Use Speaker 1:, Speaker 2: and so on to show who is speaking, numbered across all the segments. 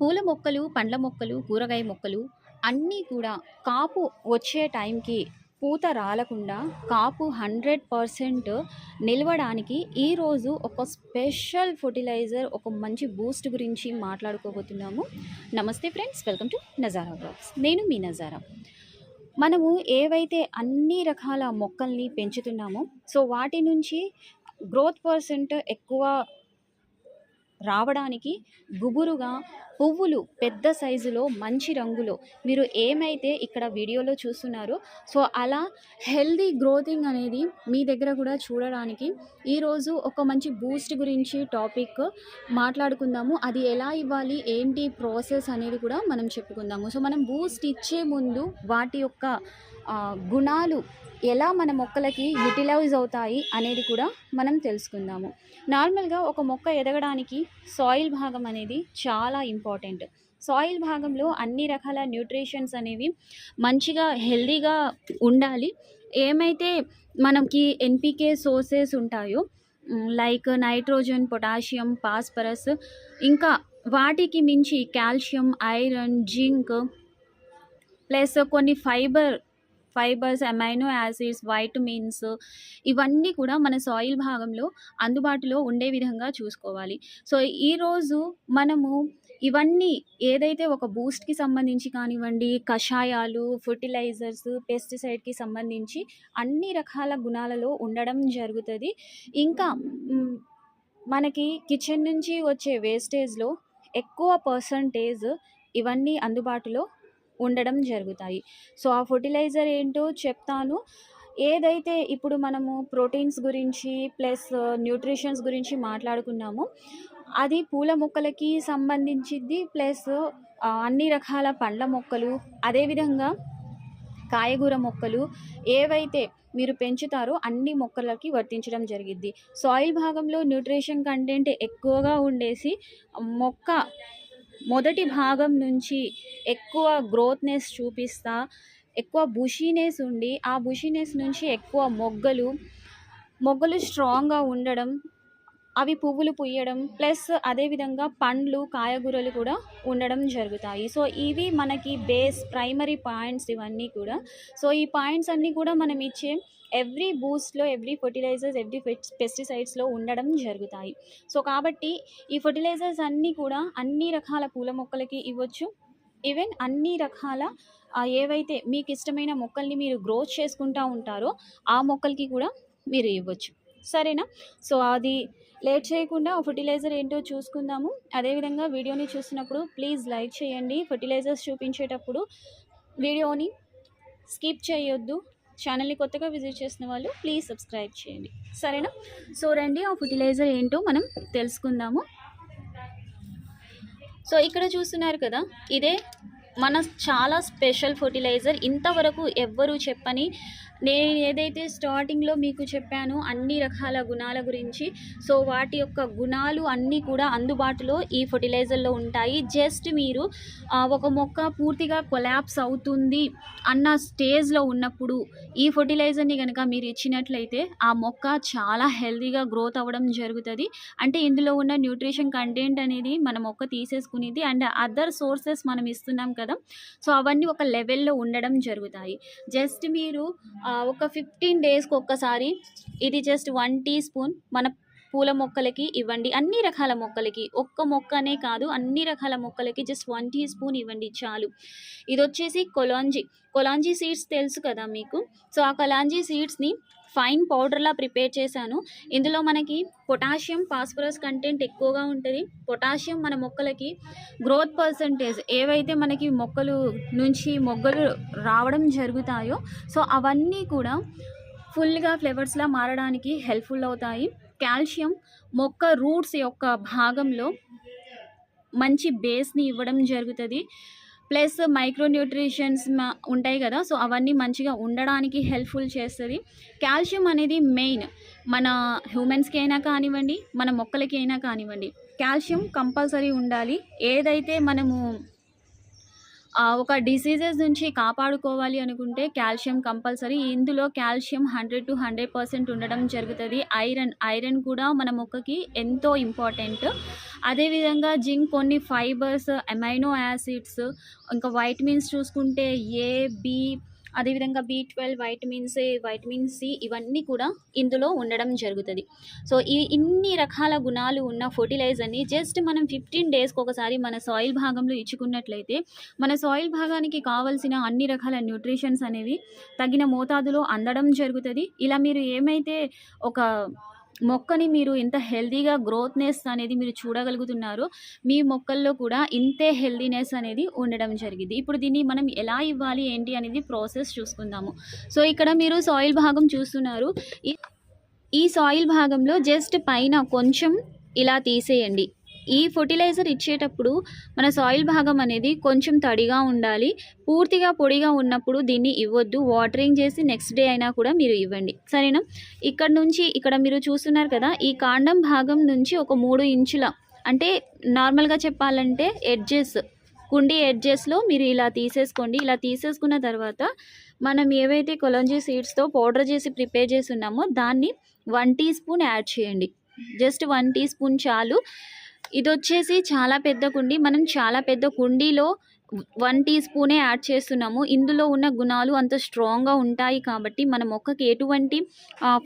Speaker 1: పూల మొక్కలు, పండ్ల మొక్కలు, కూరగాయ మొక్కలు అన్నీ కూడా కాపు వచ్చే టైంకి పూత రాలకుండా కాపు 100% నిలవడానికి ఈరోజు ఒక స్పెషల్ ఫర్టిలైజర్ ఒక మంచి బూస్ట్ గురించి మాట్లాడుకోబోతున్నాము. నమస్తే friends! Welcome to Nazara blogs నేను మీ నజారా. మనము ఏవైతే అన్ని రకాల మొక్కల్ని పెంచుతున్నామో, సో వాటి నుంచి గ్రోత్ పర్సెంట్ ఎక్కువ రావడానికి గుబురుగా పువ్వులు పెద్ద సైజులో మంచి రంగులో. మీరు ఏమైతే ఇక్కడ వీడియోలో చూస్తున్నారో సో అలా హెల్దీ గ్రోతింగ్ అనేది మీ దగ్గర కూడా చూడడానికి ఈరోజు ఒక మంచి బూస్ట్ గురించి టాపిక్ మాట్లాడుకుందాము. అది ఎలా ఇవ్వాలి ఏంటి ప్రాసెస్ అనేది కూడా మనం చెప్పుకుందాము. సో మనం బూస్ట్ ఇచ్చే ముందు వాటి యొక్క గుణాలు ఎలా మన మొక్కలకి యూటిలైజ్ అవుతాయి అనేది కూడా మనం తెలుసుకుందాము. నార్మల్గా ఒక మొక్క ఎదగడానికి సాయిల్ భాగం అనేది చాలా ఇంపార్టెంట్. సాయిల్ భాగంలో అన్ని రకాల న్యూట్రిషన్స్ అనేవి మంచిగా హెల్దీగా ఉండాలి. ఏమైతే మనకి ఎన్పికే సోర్సెస్ ఉంటాయో లైక్ నైట్రోజన్ పొటాషియం పాస్పరస్ ఇంకా వాటికి మించి కాల్షియం ఐరన్ జింక్ ప్లస్ కొన్ని fibre fibres amino acids vitamins ఇవన్నీ కూడా మన సాయిల్ భాగంలో అందుబాటులో ఉండే విధంగా చూసుకోవాలి. సో ఈరోజు మనము ఇవన్నీ ఏదైతే ఒక బూస్ట్కి సంబంధించి కానివ్వండి కషాయాలు ఫర్టిలైజర్స్ పెస్టిసైడ్కి సంబంధించి అన్ని రకాల గుణాలలో ఉండడం జరుగుతుంది. ఇంకా మనకి కిచెన్ నుంచి వచ్చే వేస్టేజ్లో ఎక్కువ పర్సంటేజ్ ఇవన్నీ అందుబాటులో ఉండడం జరుగుతాయి. సో ఆ ఫర్టిలైజర్ ఏంటో చెప్తాను. ఏదైతే ఇప్పుడు మనము ప్రోటీన్స్ గురించి ప్లస్ న్యూట్రిషన్స్ గురించి మాట్లాడుకున్నామో అది పూల మొక్కలకి సంబంధించింది ప్లస్ అన్ని రకాల పండ్ల మొక్కలు అదేవిధంగా కాయగూర మొక్కలు ఏవైతే మీరు పెంచుతారో అన్ని మొక్కలకి వర్తించడం జరిగింది సాయిల్ భాగంలో న్యూట్రిషన్ కంటెంట్ ఎక్కువగా ఉండేసి మొక్క మొదటి భాగం నుంచి ఎక్కువ గ్రోత్నెస్ చూపిస్తా ఎక్కువ బుషీనెస్ ఉండి ఆ బుషీనెస్ నుంచి ఎక్కువ మొగ్గలు మొగ్గలు స్ట్రాంగ్గా ఉండడం అవి పువ్వులు పుయ్యడం ప్లస్ అదేవిధంగా పండ్లు కాయగూరలు కూడా ఉండడం జరుగుతాయి. సో ఇవి మనకి బేస్ ప్రైమరీ పాయింట్స్ ఇవన్నీ కూడా. సో ఈ పాయింట్స్ అన్నీ కూడా మనం ఇచ్చే ఎవ్రీ బూస్ట్లో ఎవ్రీ ఫర్టిలైజర్స్ ఎవ్రీ పెస్టిసైడ్స్లో ఉండడం జరుగుతాయి. సో కాబట్టి ఈ ఫర్టిలైజర్స్ అన్నీ కూడా అన్ని రకాల పూల మొక్కలకి ఇవ్వచ్చు. ఈవెన్ అన్ని రకాల ఏవైతే మీకు ఇష్టమైన మొక్కల్ని మీరు గ్రోత్ చేసుకుంటూ ఉంటారో ఆ మొక్కలకి కూడా మీరు ఇవ్వచ్చు. సరేనా? సో అది లేట్ చేయకుండా ఫర్టిలైజర్ ఏంటో చూసుకుందాము. అదేవిధంగా వీడియోని చూసినప్పుడు ప్లీజ్ లైక్ చేయండి. ఫర్టిలైజర్స్ చూపించేటప్పుడు వీడియోని స్కిప్ చేయొద్దు. ఛానల్ని కొత్తగా విజిట్ చేసిన వాళ్ళు ప్లీజ్ సబ్స్క్రైబ్ చేయండి. సరేనా? సో రండి ఆ ఫర్టిలైజర్ ఏంటో మనం తెలుసుకుందాము. సో ఇక్కడ చూస్తున్నారు కదా ఇదే మన చాలా స్పెషల్ ఫర్టిలైజర్. ఇంతవరకు ఎవ్వరూ చెప్పని నేను ఏదైతే స్టార్టింగ్లో మీకు చెప్పానో అన్ని రకాల గుణాల గురించి సో వాటి యొక్క గుణాలు అన్నీ కూడా అందుబాటులో ఈ ఫర్టిలైజర్లో ఉంటాయి. జస్ట్ మీరు ఒక మొక్క పూర్తిగా కొలాప్స్ అవుతుంది అన్న స్టేజ్లో ఉన్నప్పుడు ఈ ఫర్టిలైజర్ని కనుక మీరు ఇచ్చినట్లయితే ఆ మొక్క చాలా హెల్తీగా గ్రోత్ అవ్వడం జరుగుతుంది. అంటే ఇందులో ఉన్న న్యూట్రిషన్ కంటెంట్ అనేది మన మొక్క తీసేసుకునేది అండ్ అదర్ సోర్సెస్ మనం ఇస్తున్నాం కదా సో అవన్నీ ఒక లెవెల్లో ఉండడం జరుగుతాయి. జస్ట్ మీరు ఒక ఫిఫ్టీన్ డేస్కి ఒక్కసారి ఇది జస్ట్ వన్ టీ స్పూన్ మన పూల మొక్కలకి ఇవ్వండి. అన్ని రకాల మొక్కలకి. ఒక్క మొక్కనే కాదు అన్ని రకాల మొక్కలకి జస్ట్ వన్ టీ స్పూన్ ఇవ్వండి చాలు. ఇది వచ్చేసి కొలాంజీ. కొలాంజీ సీడ్స్ తెలుసు కదా మీకు? సో ఆ కొలాంజీ సీడ్స్ని ఫైన్ పౌడర్లా ప్రిపేర్ చేశాను. ఇందులో మనకి పొటాషియం ఫాస్ఫరస్ కంటెంట్ ఎక్కువగా ఉంటుంది. పొటాషియం మన మొక్కలకి గ్రోత్ పర్సంటేజ్ ఏవైతే మనకి మొక్కలు నుంచి మొగ్గలు రావడం జరుగుతాయో సో అవన్నీ కూడా ఫుల్గా ఫ్లేవర్స్లా మారడానికి హెల్ప్ఫుల్ అవుతాయి. కాల్షియం మొక్క రూట్స్ యొక్క భాగంలో మంచి బేస్ని ఇవ్వడం జరుగుతుంది. ప్లస్ మైక్రోన్యూట్రిషన్స్ ఉంటాయి కదా సో అవన్నీ మంచిగా ఉండడానికి హెల్ప్ఫుల్ చేస్తుంది. కాల్షియం అనేది మెయిన్ మన హ్యూమెన్స్కి అయినా కానివ్వండి మన మొక్కలకి అయినా కానివ్వండి. కాల్షియం కంపల్సరీ ఉండాలి. ఏదైతే మనము ఒక డిసీజెస్ నుంచి కాపాడుకోవాలి అనుకుంటే కాల్షియం కంపల్సరీ ఇందులో calcium hundred to hundred percent ఉండడం జరుగుతుంది. ఐరన్ ఐరన్ కూడా మన మొక్కకి ఎంతో ఇంపార్టెంట్ అదేవిధంగా జింక్ కొన్ని ఫైబర్స్ అమైనో యాసిడ్స్ ఇంకా వైటమిన్స్ చూసుకుంటే ఏ బి అదేవిధంగా B twelve vitamins C vitamin C ఇవన్నీ కూడా ఇందులో ఉండడం జరుగుతుంది. సో ఈ ఇన్ని రకాల గుణాలు ఉన్న ఫర్టిలైజర్ని జస్ట్ మనం ఫిఫ్టీన్ డేస్కి ఒకసారి మన సాయిల్ భాగంలో ఇచ్చుకున్నట్లయితే మన సాయిల్ భాగానికి కావలసిన అన్ని రకాల న్యూట్రిషన్స్ అనేవి తగిన మోతాదులో అందడం జరుగుతుంది. ఇలా మీరు ఏమైతే ఒక మొక్కని మీరు ఇంత హెల్దీగా గ్రోత్నెస్ అనేది మీరు చూడగలుగుతున్నారో. మీ మొక్కల్లో కూడా ఇంతే హెల్దీనెస్ అనేది ఉండడం జరిగింది. ఇప్పుడు దీన్ని మనం ఎలా ఇవ్వాలి? ఏంటి? అనేది ప్రాసెస్ చూసుకుందాము. సో ఇక్కడ మీరు సాయిల్ భాగం చూస్తున్నారు. ఈ సాయిల్ భాగంలో జస్ట్ పైన కొంచెం ఇలా తీసేయండి. ఈ ఫర్టిలైజర్ ఇచ్చేటప్పుడు మన సాయిల్ భాగం అనేది కొంచెం తడిగా ఉండాలి. పూర్తిగా పొడిగా ఉన్నప్పుడు దీన్ని ఇవ్వద్దు. వాటరింగ్ చేసి నెక్స్ట్ డే అయినా కూడా మీరు ఇవ్వండి. సరేనా? ఇక్కడ నుంచి ఇక్కడ మీరు చూస్తున్నారు కదా ఈ కాండం భాగం నుంచి ఒక మూడు ఇంచుల అంటే నార్మల్గా చెప్పాలంటే ఎడ్జెస్ కుండీ ఎడ్జెస్లో మీరు ఇలా తీసేసుకోండి. ఇలా తీసేసుకున్న తర్వాత మనం ఏవైతే కొలంజీ సీడ్స్తో పౌడర్ చేసి ప్రిపేర్ చేసి ఉన్నామో దాన్ని వన్ టీ స్పూన్ యాడ్ చేయండి. జస్ట్ వన్ టీ స్పూన్ చాలు. ఇది వచ్చేసి చాలా పెద్ద కుండి. మనం చాలా పెద్ద కుండీలో వన్ టీ స్పూనే యాడ్ చేస్తున్నాము. ఇందులో ఉన్న గుణాలు అంత స్ట్రాంగ్గా ఉంటాయి కాబట్టి మన మొక్కకి ఎటువంటి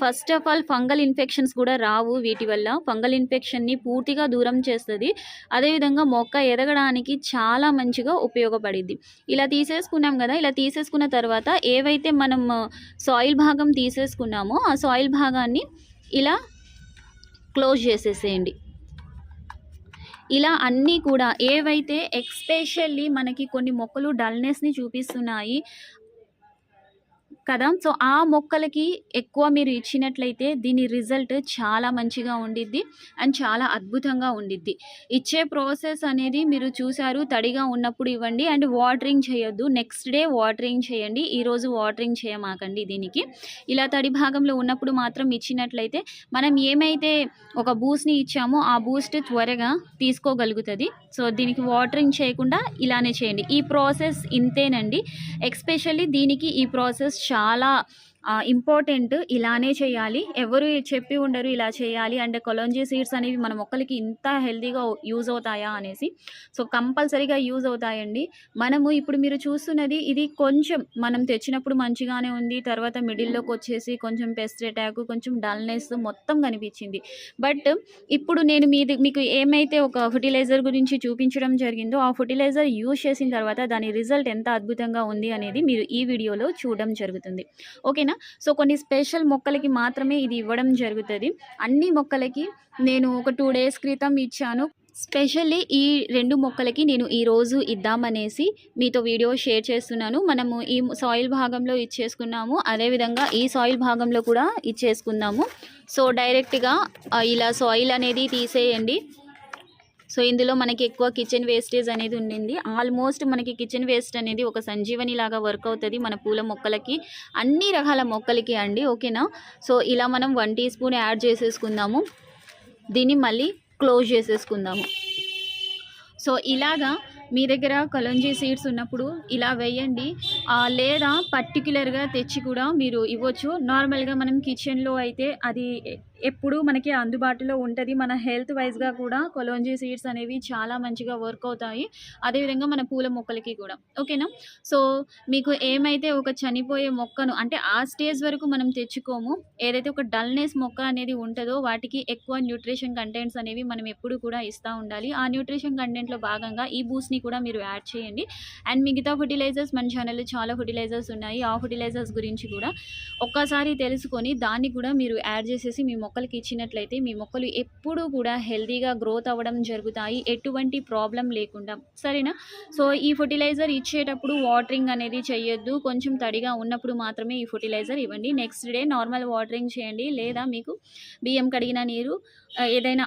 Speaker 1: first of all fungal infections కూడా రావు వీటి వల్ల. ఫంగల్ ఇన్ఫెక్షన్ని పూర్తిగా దూరం చేస్తుంది. అదేవిధంగా మొక్క ఎదగడానికి చాలా మంచిగా ఉపయోగపడిద్ది. ఇలా తీసేసుకున్నాం కదా ఇలా తీసేసుకున్న తర్వాత ఏవైతే మనం సాయిల్ భాగం తీసేసుకున్నామో ఆ సాయిల్ భాగాన్ని ఇలా క్లోజ్ చేసేసేయండి. ఇలా అన్నీ కూడా ఏవైతే ఎక్స్పెషల్లీ మనకి కొన్ని మొక్కలు డల్నెస్ని చూపిస్తున్నాయి కదా? సో ఆ మొక్కలకి ఎక్కువ మీరు ఇచ్చినట్లయితే దీని రిజల్ట్ చాలా మంచిగా ఉండిద్ది అండ్ చాలా అద్భుతంగా ఉండిద్ది. ఇచ్చే ప్రాసెస్ అనేది మీరు చూసారు తడిగా ఉన్నప్పుడు ఇవ్వండి అండ్ వాటరింగ్ చేయొద్దు. నెక్స్ట్ డే వాటరింగ్ చేయండి. ఈరోజు వాటరింగ్ చేయమాకండి దీనికి. ఇలా తడి భాగంలో ఉన్నప్పుడు మాత్రం ఇచ్చినట్లయితే మనం ఏమైతే ఒక బూస్ట్ని ఇచ్చామో ఆ బూస్ట్ త్వరగా తీసుకోగలుగుతుంది. సో దీనికి వాటరింగ్ చేయకుండా ఇలానే చేయండి. ఈ ప్రాసెస్ ఇంతేనండి. ఎక్స్పెషల్లీ దీనికి ఈ ప్రాసెస్ చాలా 拿了。ఇంపార్టెంట్ ఇలానే చేయాలి. ఎవరు చెప్పి ఉండరు ఇలా చేయాలి. అంటే కొలంజీ సీడ్స్ అనేవి మన మొక్కలకి ఇంత హెల్తీగా యూజ్ అవుతాయా అనేసి. సో కంపల్సరీగా యూజ్ అవుతాయండి. మనము ఇప్పుడు మీరు చూస్తున్నది ఇది కొంచెం మనం తెచ్చినప్పుడు మంచిగానే ఉంది. తర్వాత మిడిల్లోకి వచ్చేసి కొంచెం పెస్ట్ అటాక్ కొంచెం డల్నెస్ మొత్తం కనిపించింది. బట్ ఇప్పుడు నేను మీది మీకు ఏమైతే ఒక ఫర్టిలైజర్ గురించి చూపించడం జరిగిందో ఆ ఫర్టిలైజర్ యూజ్ చేసిన తర్వాత దాని రిజల్ట్ ఎంత అద్భుతంగా ఉంది అనేది మీరు ఈ వీడియోలో చూడడం జరుగుతుంది. ఓకేనా సో కొన్ని స్పెషల్ మొక్కలకి మాత్రమే ఇది ఇవ్వడం జరుగుతుంది. అన్ని మొక్కలకి నేను ఒక టూ డేస్ క్రితం ఇచ్చాను. స్పెషల్లీ ఈ రెండు మొక్కలకి నేను ఈరోజు ఇద్దామనేసి మీతో వీడియో షేర్ చేస్తున్నాను. మనము ఈ సాయిల్ భాగంలో ఇచ్చేసుకున్నాము. అదేవిధంగా ఈ సాయిల్ భాగంలో కూడా ఇచ్చేసుకుందాము. సో డైరెక్ట్గా ఇలా సాయిల్ అనేది తీసేయండి. సో ఇందులో మనకి ఎక్కువ కిచెన్ వేస్టేజ్ అనేది ఉండింది. ఆల్మోస్ట్ మనకి కిచెన్ వేస్ట్ అనేది ఒక సంజీవని లాగా వర్క్ అవుతుంది మన పూల మొక్కలకి. అన్ని రకాల మొక్కలకి అండి ఓకేనా సో ఇలా మనం వన్ టీ స్పూన్ యాడ్ చేసేసుకుందాము. దీన్ని మళ్ళీ క్లోజ్ చేసేసుకుందాము. సో ఇలాగా మీ దగ్గర కలంజీ సీడ్స్ ఉన్నప్పుడు ఇలా వేయండి. లేదా పర్టికులర్గా తెచ్చి కూడా మీరు ఇవ్వచ్చు. నార్మల్గా మనం కిచెన్లో అయితే అది ఎప్పుడు మనకి అందుబాటులో ఉంటుంది. మన హెల్త్ వైజ్గా కూడా కొలోంజీ సీడ్స్ అనేవి చాలా మంచిగా వర్క్ అవుతాయి. అదేవిధంగా మన పూల మొక్కలకి కూడా. ఓకేనా? సో మీకు ఏమైతే ఒక చనిపోయే మొక్కను అంటే ఆ స్టేజ్ వరకు మనం తెచ్చుకోము. ఏదైతే ఒక డల్నెస్ మొక్క అనేది ఉంటుందో వాటికి ఎక్కువ న్యూట్రిషన్ కంటెంట్స్ అనేవి మనం ఎప్పుడు కూడా ఇస్తూ ఉండాలి. ఆ న్యూట్రిషన్ కంటెంట్లో భాగంగా ఈ బూస్ట్ని కూడా మీరు యాడ్ చేయండి. అండ్ మిగతా ఫర్టిలైజర్స్ మన ఛానల్లో చాలా ఫర్టిలైజర్స్ ఉన్నాయి. ఆ ఫర్టిలైజర్స్ గురించి కూడా ఒక్కసారి తెలుసుకొని దాన్ని కూడా మీరు యాడ్ చేసేసి మీ మొక్కలకి ఇచ్చినట్లయితే మీ మొక్కలు ఎప్పుడూ కూడా హెల్తీగా గ్రోత్ అవ్వడం జరుగుతాయి. ఎటువంటి ప్రాబ్లం లేకుండా. సరేనా? సో ఈ ఫర్టిలైజర్ ఇచ్చేటప్పుడు వాటరింగ్ అనేది చేయొద్దు కొంచెం తడిగా ఉన్నప్పుడు మాత్రమే ఈ ఫర్టిలైజర్ ఇవ్వండి. నెక్స్ట్ డే నార్మల్ వాటరింగ్ చేయండి. లేదా మీకు బియ్యం కడిగిన నీరు ఏదైనా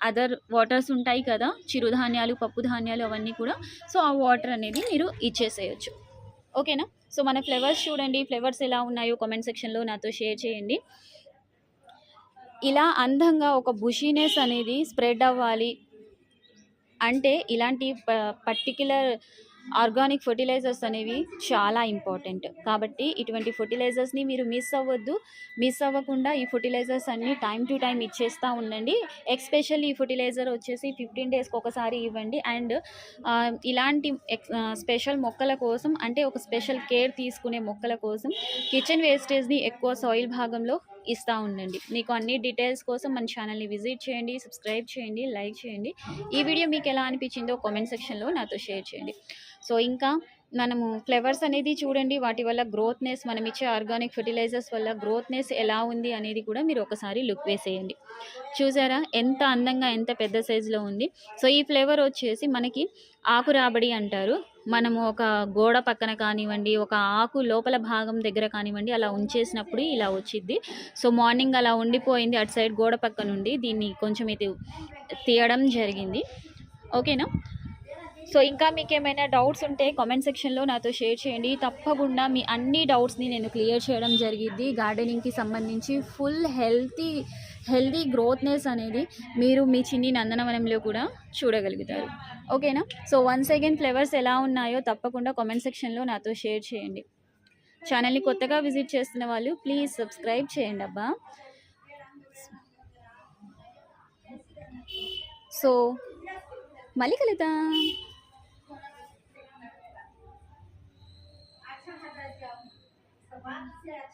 Speaker 1: అదర్ వాటర్స్ ఉంటాయి కదా చిరుధాన్యాలు పప్పు ధాన్యాలు అవన్నీ కూడా. సో ఆ వాటర్ అనేది మీరు ఇచ్చేసేయచ్చు. ఓకేనా? సో మన ఫ్లేవర్స్ చూడండి. ఫ్లేవర్స్ ఎలా ఉన్నాయో కామెంట్ సెక్షన్లో నాతో షేర్ చేయండి. ఇలా అందంగా ఒక బుషీనెస్ అనేది స్ప్రెడ్ అవ్వాలి అంటే ఇలాంటి పర్టిక్యులర్ ఆర్గానిక్ ఫర్టిలైజర్స్ అనేవి చాలా ఇంపార్టెంట్. కాబట్టి ఇటువంటి ఫర్టిలైజర్స్ని మీరు మిస్ అవ్వద్దు. మిస్ అవ్వకుండా ఈ ఫర్టిలైజర్స్ అన్నీ టైం టు టైం ఇచ్చేస్తూ ఉండండి. ఎక్స్పెషల్లీ ఈ ఫర్టిలైజర్ వచ్చేసి ఫిఫ్టీన్ డేస్కి ఒకసారి ఇవ్వండి. అండ్ ఇలాంటి ఎక్స్ స్పెషల్ మొక్కల కోసం అంటే ఒక స్పెషల్ కేర్ తీసుకునే మొక్కల కోసం కిచెన్ వేస్టేజ్ని ఎక్కువ సాయిల్ భాగంలో ఇస్తూ ఉండండి. మీకు అన్ని డీటెయిల్స్ కోసం మన ఛానల్ని విజిట్ చేయండి సబ్స్క్రైబ్ చేయండి లైక్ చేయండి. ఈ వీడియో మీకు ఎలా అనిపించిందో కామెంట్ సెక్షన్లో నాతో షేర్ చేయండి. సో ఇంకా మనము ఫ్లవర్స్ అనేది చూడండి వాటి వల్ల గ్రోత్నెస్ మనం ఇచ్చే ఆర్గానిక్ ఫర్టిలైజర్స్ వల్ల గ్రోత్నెస్ ఎలా ఉంది అనేది కూడా మీరు ఒకసారి లుక్ వేసేయండి. చూసారా? ఎంత అందంగా ఎంత పెద్ద సైజులో ఉంది. సో ఈ ఫ్లేవర్ వచ్చేసి మనకి ఆకు రాబడి అంటారు. మనము ఒక గోడ పక్కన కానివ్వండి ఒక ఆకు లోపల భాగం దగ్గర కానివ్వండి అలా ఉంచేసినప్పుడు ఇలా వచ్చిద్ది. సో మార్నింగ్ అలా ఉండిపోయింది అటు సైడ్ గోడ పక్క నుండి దీన్ని కొంచెం ఇది తీయడం జరిగింది. ఓకేనా? సో ఇంకా మీకు ఏమైనా డౌట్స్ ఉంటే కామెంట్ సెక్షన్లో నాతో షేర్ చేయండి. తప్పకుండా మీ అన్ని డౌట్స్ని నేను క్లియర్ చేయడం జరిగింది గార్డెనింగ్కి సంబంధించి ఫుల్ హెల్తీ హెల్తీ గ్రోత్నెస్ అనేది మీరు మీ చిన్ని నందనవనంలో కూడా చూడగలుగుతారు. ఓకేనా సో వన్స్ అగైన్ ఫ్లేవర్స్ ఎలా ఉన్నాయో తప్పకుండా కామెంట్ సెక్షన్లో నాతో షేర్ చేయండి. ఛానల్ని కొత్తగా విజిట్ చేస్తున్న వాళ్ళు ప్లీజ్ సబ్స్క్రైబ్ చేయండి అబ్బా. సో మళ్ళీ కలుద్దాం.
Speaker 2: Gracias.